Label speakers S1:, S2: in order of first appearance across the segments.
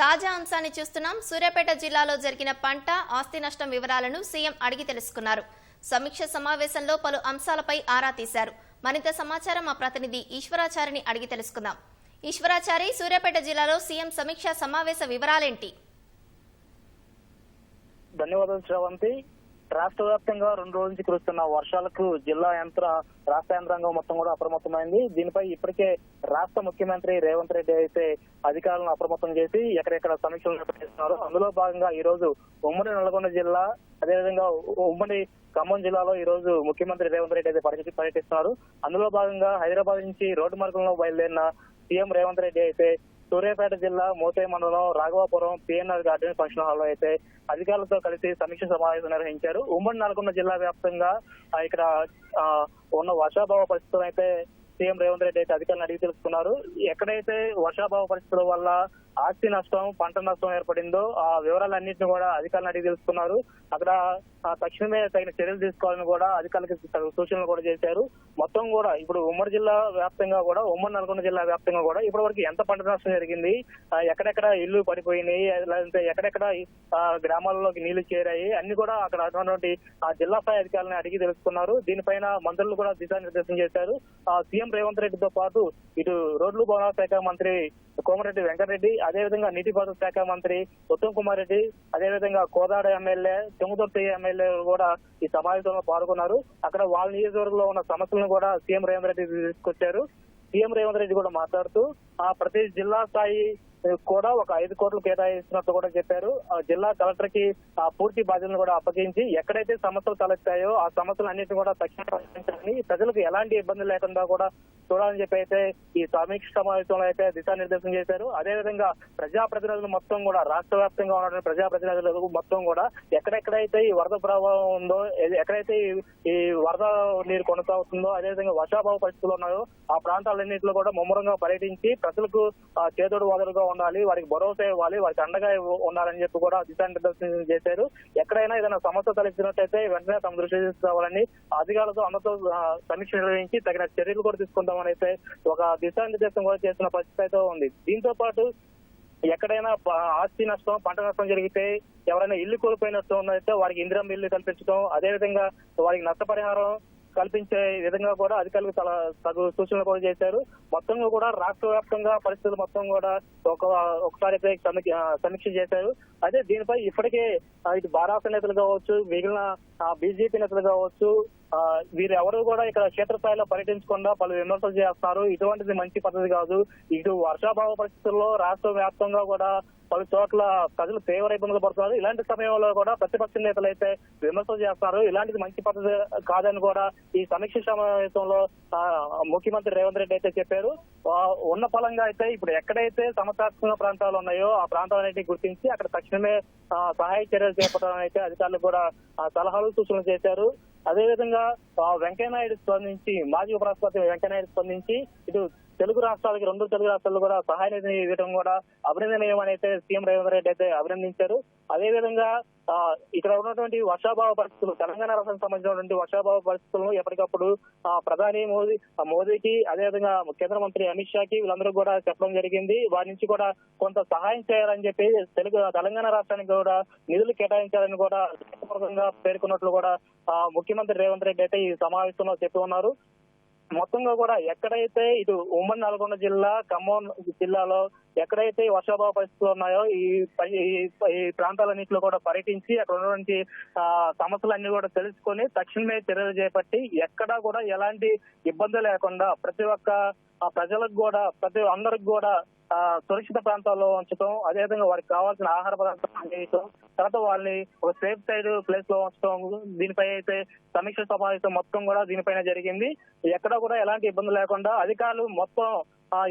S1: తాజా అంశాన్ని చూస్తున్నాం. సూర్యాపేట జిల్లాలో జరిగిన పంట ఆస్తి నష్టం వివరాలను సీఎం అడిగి తెలుసుకున్నారు. సమీక్ష సమావేశంలో పలు అంశాలపై ఆరా తీశారు. మరింత సమాచారం మా ప్రతినిధి ఈశ్వరాచారిని అడిగి తెలుసుకుందాం. ఈశ్వరాచారి సూర్యాపేట జిల్లాలో సీఎం సమీక్ష సమావేశ వివరాలేంటి?
S2: ధన్యవాదాలు శ్రవంతి. రాష్ట్ర వ్యాప్తంగా రెండు రోజుల నుంచి కురుస్తున్న వర్షాలకు జిల్లా యంత్ర రాష్ట్ర యంత్రాంగం మొత్తం కూడా అప్రమత్తమైంది. దీనిపై ఇప్పటికే రాష్ట్ర ముఖ్యమంత్రి రేవంత్ రెడ్డి అయితే అధికారులను అప్రమత్తం చేసి ఎక్కడెక్కడ సమీక్షలు నిర్వహిస్తున్నారు అందులో భాగంగా ఈ రోజు ఉమ్మడి నల్గొండ జిల్లా అదేవిధంగా ఉమ్మడి ఖమ్మం జిల్లాలో ఈ రోజు ముఖ్యమంత్రి రేవంత్ రెడ్డి అయితే పర్యటి పర్యటిస్తున్నారు. అందులో భాగంగా హైదరాబాద్ నుంచి రోడ్డు మార్గంలో బయలుదేరిన సీఎం రేవంత్ రెడ్డి అయితే సూర్యాపేట జిల్లా మోసే మండలం రాఘవాపురం పిఎన్ఆర్ గార్డెన్ ఫంక్షన్ హాల్లో అయితే అధికారులతో కలిసి సమీక్ష సమావేశం నిర్వహించారు. ఉమ్మడి నల్గొండ జిల్లా వ్యాప్తంగా ఇక్కడ ఉన్న వర్షాభావ పరిస్థితులు అయితే సీఎం రేవంత్ రెడ్డి అయితే అధికారులను అడిగి తెలుసుకున్నారు. ఎక్కడైతే వర్షాభావ పరిస్థితుల వల్ల ఆస్తి నష్టం పంట నష్టం ఏర్పడిందో ఆ వివరాలన్నింటినీ కూడా అధికారులను అడిగి తెలుసుకున్నారు. అక్కడ తక్షణమే తగిన చర్యలు తీసుకోవాలని కూడా అధికారులకు సూచనలు కూడా చేశారు. మొత్తం కూడా ఇప్పుడు ఉమ్మడి జిల్లా వ్యాప్తంగా కూడా ఉమ్మడి నల్గొండ జిల్లా వ్యాప్తంగా కూడా ఇప్పటి వరకు ఎంత పంట నష్టం జరిగింది ఎక్కడెక్కడ ఇల్లు పడిపోయినాయి లేదంటే ఎక్కడెక్కడ గ్రామాలలోకి గ్రామాల్లోకి నీళ్ళు చేరాయి అన్ని కూడా అక్కడ ఉన్నటువంటి ఆ జిల్లా స్థాయి అధికారులను అడిగి తెలుసుకున్నారు. దీనిపైన మంత్రులు కూడా దిశానిర్దేశం చేశారు. ఆ, సీఎం రేవంత్ రెడ్డితో పాటు ఇటు రోడ్లు భవనాల శాఖ మంత్రి కోమరెడ్డి వెంకటరెడ్డి అదేవిధంగా నీటిపారుదల శాఖ మంత్రి ఉత్తమ్ కుమార్ రెడ్డి అదేవిధంగా కోదాడ ఎమ్మెల్యే తుంగతుర్తి ఎమ్మెల్యే కూడా ఈ సమావేశంలో పాల్గొన్నారు. అక్కడ వాళ్ళ నియోజకవర్గంలో ఉన్న సమస్యలను కూడా సీఎం రేవంత్ రెడ్డి తీసుకొచ్చారు. సీఎం రేవంత్ రెడ్డి కూడా మాట్లాడుతూ ఆ ప్రతి జిల్లా స్థాయి కూడా ఒక ఐదు కోట్లు కేటాయిస్తున్నట్టు కూడా చెప్పారు. ఆ జిల్లా కలెక్టర్కి ఆ పూర్తి బాధ్యతను కూడా అప్పగించి ఎక్కడైతే సమస్యలు తలెత్తాయో ఆ సమస్యలు అన్నింటినీ కూడా తక్షణ ప్రజలకు ఎలాంటి ఇబ్బంది లేకుండా కూడా చూడాలని చెప్పి అయితే ఈ సమీక్ష సమావేశంలో అయితే దిశానిర్దేశం చేశారు. అదేవిధంగా ప్రజాప్రతినిధులు మొత్తం కూడా రాష్ట్ర వ్యాప్తంగా ఉన్నటువంటి ప్రజాప్రతినిధులు మొత్తం కూడా ఎక్కడెక్కడైతే ఈ వరద ప్రభావం ఉందో ఎక్కడైతే ఈ- వరద నీరు కొనసాగుతుందో అదేవిధంగా వర్షాభావ పరిస్థితులు ఉన్నాయో ఆ ప్రాంతాలన్నింటిలో కూడా ముమ్మరంగా పర్యటించి ప్రజలకు ఆ, చేదోడు వాదడుగా ఉండాలి వారికి భరోసా ఇవ్వాలి వారికి అండగా ఇవ్వ- ఉండాలని చెప్పి కూడా దిశానిర్దేశం చేశారు. ఎక్కడైనా ఏదైనా సమస్య తలెత్తినట్టయితే వెంటనే తమ దృష్టి తీసుకురావాలని అధికారులతో అందరితో సమీక్ష నిర్వహించి తగిన చర్యలు కూడా తీసుకుంటామని అయితే ఒక దిశానిర్దేశం కూడా చేసిన పరిస్థితి అయితే ఉంది. దీంతో పాటు ఎక్కడైనా ఆస్తి నష్టం పంట నష్టం జరిగితే ఎవరైనా ఇల్లు కోల్పోయినట్టు ఉన్నదైతే వారికి ఇందిరం ఇల్లు కల్పించడం అదేవిధంగా వారికి నష్టపరిహారం కల్పించే విధంగా కూడా అధికారులకు చాలా తగు సూచనలు కూడా చేశారు. మొత్తంగా కూడా రాష్ట్ర వ్యాప్తంగా పరిస్థితులు మొత్తం కూడా ఒక ఒకసారి సమీక్ష చేశారు. అదే దీనిపై ఇప్పటికే ఆ, ఇటు బారాస నేతలు కావచ్చు మిగిలిన బీజేపీ నేతలు కావచ్చు ఆ, వీరు ఎవరు కూడా ఇక్కడ క్షేత్రస్థాయిలో పర్యటించకుండా పలు విమర్శలు చేస్తున్నారు. ఇటువంటిది మంచి పద్ధతి కాదు. ఇటు వర్షాభావ పరిస్థితుల్లో రాష్ట్ర వ్యాప్తంగా కూడా పలు చోట్ల ప్రజలు తీవ్ర ఇబ్బందులు పడుతున్నారు. ఇలాంటి సమయంలో కూడా ప్రతిపక్ష నేతలు అయితే విమర్శలు చేస్తున్నారు. ఇలాంటిది మంచి పద్ధతి కాదని కూడా ఈ సమీక్ష సమావేశంలో ముఖ్యమంత్రి రేవంత్ రెడ్డి అయితే చెప్పారు. ఉన్న ఫలంగా అయితే ఇప్పుడు ఎక్కడైతే సమస్యాత్మక ప్రాంతాలు ఉన్నాయో ఆ ప్రాంతాలన్నింటినీ గుర్తించి అక్కడ తక్షణమే సహాయ చర్యలు చేపట్టాలని అయితే అధికారులు కూడా సలహాలు సూచనలు చేశారు. అదేవిధంగా వెంకయ్యనాయుడు స్పందించి మాజీ ఉపరాష్ట్రపతి వెంకయ్యనాయుడు స్పందించి ఇటు తెలుగు రాష్ట్రాలకి రెండు తెలుగు రాష్ట్రాలు కూడా సహాయ నిధిని ఇవ్వడం కూడా అభినందనీయం అయితే సీఎం రేవంత్ రెడ్డి అయితే అభినందించారు. అదేవిధంగా ఇక్కడ ఉన్నటువంటి వర్షాభావ పరిస్థితులు తెలంగాణ రాష్ట్రానికి సంబంధించినటువంటి వర్షాభావ పరిస్థితులను ఎప్పటికప్పుడు ఆ, ప్రధాని మోదీ మోదీకి అదేవిధంగా కేంద్ర మంత్రి అమిత్ షాకి వీళ్ళందరూ కూడా చెప్పడం జరిగింది. వారి నుంచి కూడా కొంత సహాయం చేయాలని చెప్పి తెలుగు తెలంగాణ రాష్ట్రానికి కూడా నిధులు కేటాయించాలని కూడా పేర్కొన్నట్లు కూడా ముఖ్యమంత్రి రేవంత్ రెడ్డి అయితే ఈ సమావేశంలో చెప్పి ఉన్నారు. మొత్తంగా కూడా ఎక్కడైతే ఇటు ఉమ్మడి నల్గొండ జిల్లా ఖమ్మం జిల్లాలో ఎక్కడైతే వర్షాభావ పరిస్థితులు ఉన్నాయో ఈ ఈ- ప్రాంతాలన్నింటిలో కూడా పర్యటించి అక్కడ ఉన్నటువంటి సమస్యలన్నీ కూడా తెలుసుకొని తక్షణమే చర్యలు చేపట్టి ఎక్కడా కూడా ఎలాంటి ఇబ్బంది లేకుండా ప్రతి ఒక్క ప్రజలకు కూడా ప్రతి అందరికి కూడా సురక్షిత ప్రాంతాల్లో ఉంచడం అదేవిధంగా వారికి కావాల్సిన ఆహార పదార్థాలు అందించడం తర్వాత వాళ్ళని ఒక సేఫ్ సైడ్ ప్లేస్లో ఉంచడం దీనిపై అయితే సమీక్ష సమావేశం మొత్తం కూడా దీనిపైన జరిగింది. ఎక్కడ కూడా ఎలాంటి ఇబ్బంది లేకుండా అధికారులు మొత్తం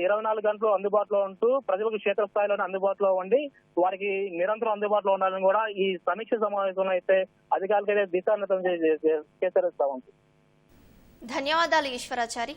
S2: ఇరవై నాలుగు గంటలు అందుబాటులో ఉంటూ ప్రజలకు క్షేత్రస్థాయిలోనే అందుబాటులో ఉండి వారికి నిరంతరం అందుబాటులో ఉండాలని కూడా ఈ సమీక్ష సమావేశంలో అయితే అధికారులకైతే దిశానిర్దేశం చేశారు
S1: ధన్యవాదాలు ఈశ్వరాచారి.